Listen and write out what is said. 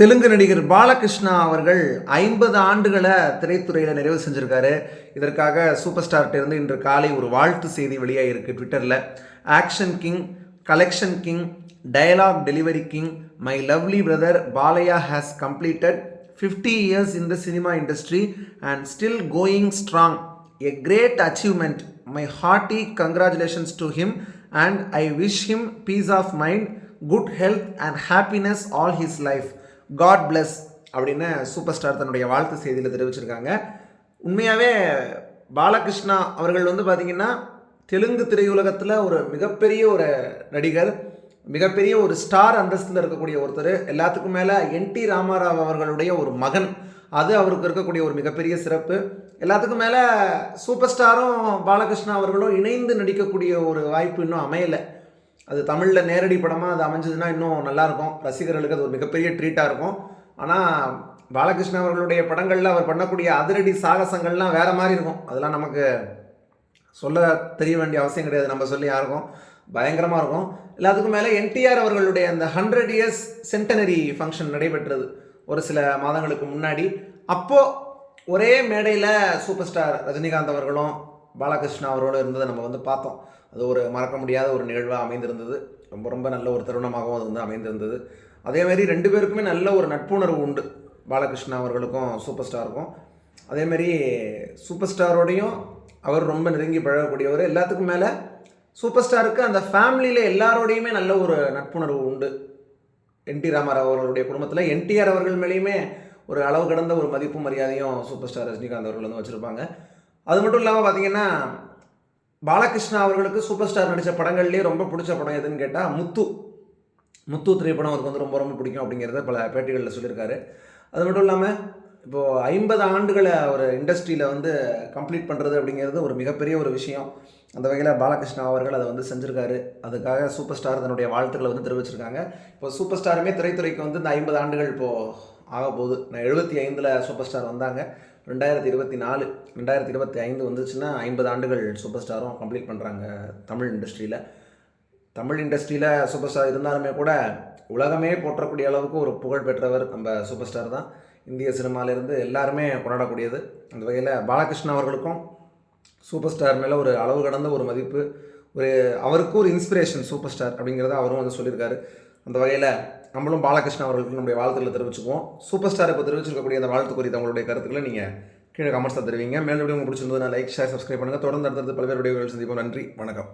தெலுங்கு நடிகர் பாலகிருஷ்ணா அவர்கள் ஐம்பது ஆண்டுகளை திரைத்துறையில் நிறைவு செஞ்சுருக்காரு. இதற்காக சூப்பர் ஸ்டார்ட்ட இருந்து இன்று காலை ஒரு வாழ்த்து செய்தி வெளியாகிருக்கு ட்விட்டரில். Action king collection king dialogue delivery king my lovely brother Balayya has completed fifty years in the cinema industry and still going strong. A great achievement. My hearty congratulations to him and I wish him peace of mind good health and happiness all his life. God bless அப்படின்னு super star தன்னுடைய வாழ்த்து செய்தியில் தெரிவிச்சிருக்காங்க. உண்மையாகவே பாலகிருஷ்ணா அவர்கள் வந்து பார்த்திங்கன்னா தெலுங்கு திரையுலகத்தில் ஒரு மிகப்பெரிய ஒரு நடிகர் மிகப்பெரிய ஒரு ஸ்டார் அந்தஸ்தில் இருக்கக்கூடிய ஒருத்தர். எல்லாத்துக்கும் மேலே என் டி ராமாராவ் அவர்களுடைய ஒரு மகன். அது அவருக்கு இருக்கக்கூடிய ஒரு மிகப்பெரிய சிறப்பு. எல்லாத்துக்கும் மேலே சூப்பர் ஸ்டாரும் பாலகிருஷ்ணா அவர்களும் இணைந்து நடிக்கக்கூடிய ஒரு வாய்ப்பு இன்னும் அமையலை. அது தமிழில் நேரடி படமாக அது அமைஞ்சதுன்னா இன்னும் நல்லாயிருக்கும். ரசிகர்களுக்கு அது ஒரு மிகப்பெரிய ட்ரீட்டாக இருக்கும். ஆனால் பாலகிருஷ்ணன் அவர்களுடைய படங்களில் அவர் பண்ணக்கூடிய அதிரடி சாகசங்கள்லாம் வேறு மாதிரி இருக்கும். அதெல்லாம் நமக்கு சொல்ல தெரிய வேண்டிய அவசியம் கிடையாது. நம்ம சொல்லி யாருக்கும் பயங்கரமாக இருக்கும். எல்லாத்துக்கும் மேலே என்டிஆர் அவர்களுடைய அந்த ஹண்ட்ரட் இயர்ஸ் சென்டனரி ஃபங்க்ஷன் நடைபெற்றது ஒரு சில மாதங்களுக்கு முன்னாடி. அப்போது ஒரே மேடையில் சூப்பர் ஸ்டார் ரஜினிகாந்த் அவர்களும் பாலகிருஷ்ணா அவரோடு இருந்ததை நம்ம வந்து பார்த்தோம். அது ஒரு மறக்க முடியாத ஒரு நிகழ்வாக அமைந்திருந்தது. ரொம்ப ரொம்ப நல்ல ஒரு தருணமாகவும் அது வந்து அமைந்திருந்தது. அதேமாரி ரெண்டு பேருக்குமே நல்ல ஒரு நட்புணர்வு உண்டு. பாலகிருஷ்ணா அவர்களுக்கும் சூப்பர் ஸ்டாருக்கும் அதேமாரி சூப்பர் ஸ்டாரோடையும் அவர் ரொம்ப நெருங்கி பழகக்கூடியவர். எல்லாத்துக்கும் மேலே சூப்பர் ஸ்டாருக்கு அந்த ஃபேமிலியில் எல்லாரோடையுமே நல்ல ஒரு நட்புணர்வு உண்டு. என் டி அவர்களுடைய குடும்பத்தில் என்டிஆர் அவர்கள் மேலேயுமே ஒரு அளவு கடந்த ஒரு மதிப்பு மரியாதையும் சூப்பர் ஸ்டார் ரஜினிகாந்த் அவர்கள் வந்து வச்சுருப்பாங்க. அது மட்டும் இல்லாமல் பார்த்தீங்கன்னா பாலகிருஷ்ணா அவர்களுக்கு சூப்பர் ஸ்டார் நடித்த படங்கள்லேயே ரொம்ப பிடிச்ச படம் எதுன்னு கேட்டால் முத்து. முத்து திரைப்படம் அவருக்கு வந்து ரொம்ப ரொம்ப பிடிக்கும் அப்படிங்கிறத பல பேட்டிகளில் சொல்லியிருக்காரு. அது மட்டும் இல்லாமல் இப்போது ஐம்பது ஆண்டுகளை ஒரு இண்டஸ்ட்ரியில் வந்து கம்ப்ளீட் பண்ணுறது அப்படிங்கிறது ஒரு மிகப்பெரிய ஒரு விஷயம். அந்த வகையில் பாலகிருஷ்ணா அவர்கள் அதை வந்து செஞ்சுருக்காரு. அதுக்காக சூப்பர் ஸ்டார் தன்னுடைய வாழ்த்துக்களை வந்து தெரிவிச்சிருக்காங்க. இப்போ சூப்பர் ஸ்டாருமே திரைத்துறைக்கு வந்து இந்த ஐம்பது ஆண்டுகள் இப்போது ஆக போகுது நான் எழுபத்தி ஐந்தில் சூப்பர் ஸ்டார் வந்தாங்க. ரெண்டாயிரத்தி இருபத்தி நாலு ரெண்டாயிரத்தி இருபத்தி ஐந்து வந்துச்சுன்னா ஐம்பது ஆண்டுகள் சூப்பர் ஸ்டாரும் கம்ப்ளீட் பண்ணுறாங்க தமிழ் இண்டஸ்ட்ரியில் தமிழ் இண்டஸ்ட்ரியில் சூப்பர் ஸ்டார் இருந்தாலுமே கூட உலகமே போற்றக்கூடிய அளவுக்கு ஒரு புகழ் பெற்றவர் நம்ம சூப்பர் ஸ்டார் தான். இந்திய சினிமாவிலேருந்து எல்லாருமே கொண்டாடக்கூடியது. அந்த வகையில் பாலகிருஷ்ணன் அவர்களுக்கும் சூப்பர் ஸ்டார் மேலே ஒரு அளவு கடந்த ஒரு மதிப்பு ஒரு அவருக்கும் ஒரு இன்ஸ்பிரேஷன் சூப்பர் ஸ்டார் அப்படிங்கிறத அவரும் வந்து சொல்லியிருக்காரு. அந்த வகையில் நம்மளும் பாலகிருஷ்ணா அவர்களுக்கு நம்முடைய வாழ்த்துக்களை தெரிவிச்சுக்குவோம். சூப்பர் ஸ்டார் இப்போ தெரிவிச்சிருக்கக்கூடிய அந்த வாழ்த்து குறித்த உங்களுடைய கருத்துக்களை நீங்கள் கீழே கமெண்ட்ஸில் தருவீங்க. மேலும் உங்களுக்கு பிடிச்சிருந்ததுன்னா லைக் ஷேர் சப்ஸ்கிரைப் பண்ணுங்கள் தொடர்ந்து அடுத்தடுத்து பல்வேறு வீடியோகள் சந்திப்போம். நன்றி. வணக்கம்.